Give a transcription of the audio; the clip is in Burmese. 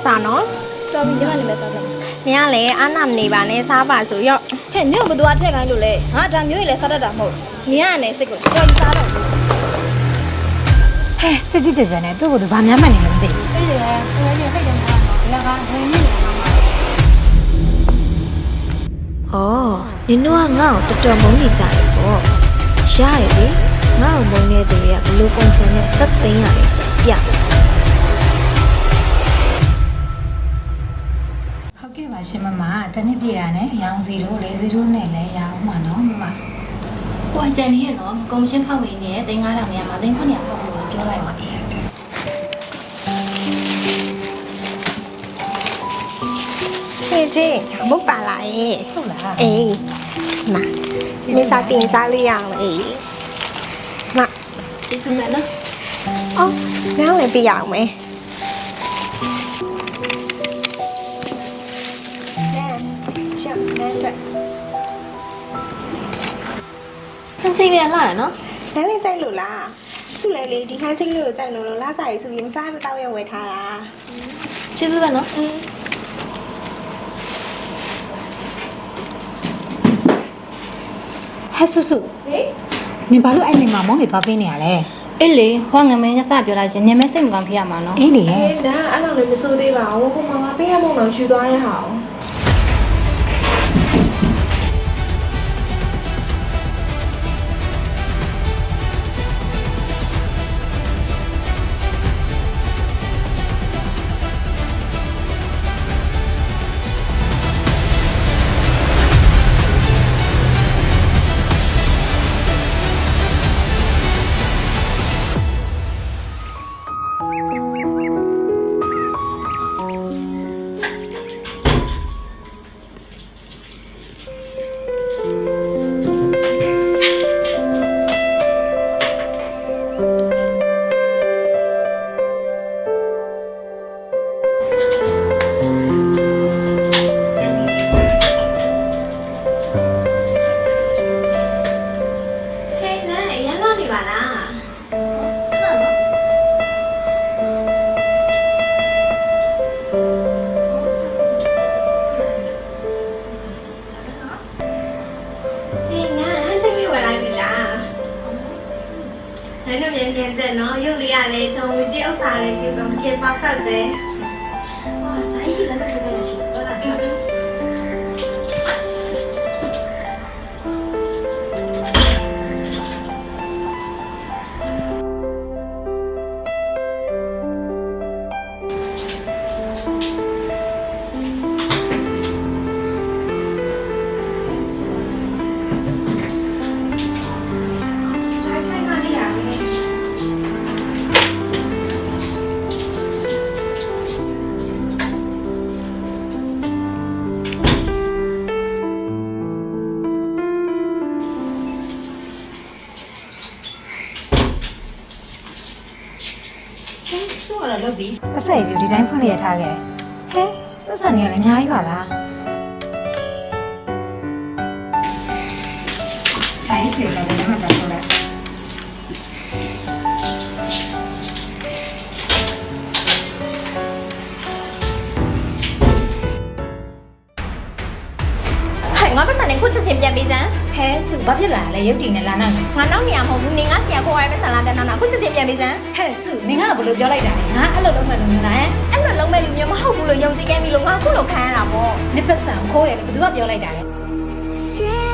နဲ့စားနော်တော်ပြီညီမလည်းပဲစားစားနင်ကလည်းအားနာမနေပါနဲ့စားပါဆိုရော့ဟဲ့နင့်ကဘသူကထည့်ခိုင်းလို့လဲငါဒါမျိုးကြီးလည်းစားတတ်တာမဟုတ်နင်ကလည်းစိတ်ကိုတော်ကြီးစားတော့ဟဲ့ကြစ်ကြစ်ကြစ်ကြနဲ့သူ့ကိုယ်သူဘာများမှတ်နေလဲမသိဘူးအဲ့ဒီလေကိုယ်ကြီးဖိတ်တယ်မှာတော့လကဝင်နေတယ်မှာ။အော်နင်တို့ကငါ့ကိုတော်တော်မုန်းနေကြတယ်ပေါ့။ရရလေ။ငါ့ကိုမုန်းတဲ့သူတွေကဘယ်လိုပုံစံနဲ့သက်သိမ်းရလဲဆိုပြ။ဟုတ်ကဲ့ ရှင်မမတနစ်ပြေတာနဲ့ရောင်စီတို့လေစီတို့နဲ့လည်းရအောင်ပါနော်မမကိုအကြံနေရနော်ကုံချင်းဖောက်ဝင်နေတဲ့သိန်း9000နေရာမှာသိန်း900ဖောက်ဖို့ပြောလိုက်ပါဟေးချင်းမုတ်ပါလာရဲ့ဟုတ်လားအေးမာနေစားတင်စားလေးရအောင်အေးမကျေးဇူးပဲ ဟန်ချိန်လည်းလာရနော်နန်းလေးကြိုက်လို့လားစုလဲလေဒီဟန်းချင်းလေးကိုကြိုက်လို့လို့လာစားရေးဆိုပြီးမစားမတော့ရဝယ်ထားတာကျေးဇူးပဲနော်ဟဲ့ဆုဆုဟေးနင်ဘာလို့အဲ့နေမှာမုန်းနေသွားပေးနေရလဲအေးလေဟောငမင်းကစပြောလိုက်ချင်းညမဲစိတ်မကောင်းဖြစ်ရမှာနော်အေးလေရဲ့အေးဒါအဲ့လိုလည်းမစိုးသေးပါဘူးဟိုမှာငါပေးရမုံတော့ယူသွားတဲ့ဟာကိုဟေး လည်းလည်းမြန်မြန်ချက်နော်ရုပ်လေးကလည်းဂျုံဝီကြီးဥစ္စာလေးပြုစုံတစ်ခေ perfect ပဲဟာဇာတ်ကြီးလည်းမက ဆိုရလို့ပြီအဆက်ရီဒီတိုင်းဖွင့်ရထားခဲ့ဟဲ့ပတ်စံနေရလည်းအများကြီးပါလားခြိုင်းစီလည်းလည်းမတော်ဘူးလား။ လေးခုချက်ချင်းပြန်ပေးစမ်းဟဲ။စုဘာဖြစ်လာလဲရုပ်တည်နဲ့လာနာနေ။ငါနောက်နေရမဟုတ်ဘူး။နေငါစီရခိုးရတဲ့ပတ်စံလာပြန်တော့ခုချက်ချင်းပြန်ပေးစမ်းဟဲ့စုနင်ကဘယ်လိုပြောလိုက်တာလဲငါအဲ့လိုလုပ်မှလို့မျိုးလားဟဲ့။အဲ့လိုလုံးမဲ့လူမျိုးမဟုတ်ဘူးလို့ယုံကြည်ခဲ့ပြီလို့ငါခုလိုခံရတာပေါ့နစ်ပတ်စံခိုးတယ်လေဘယ်သူကပြောလိုက်တာလဲ Straight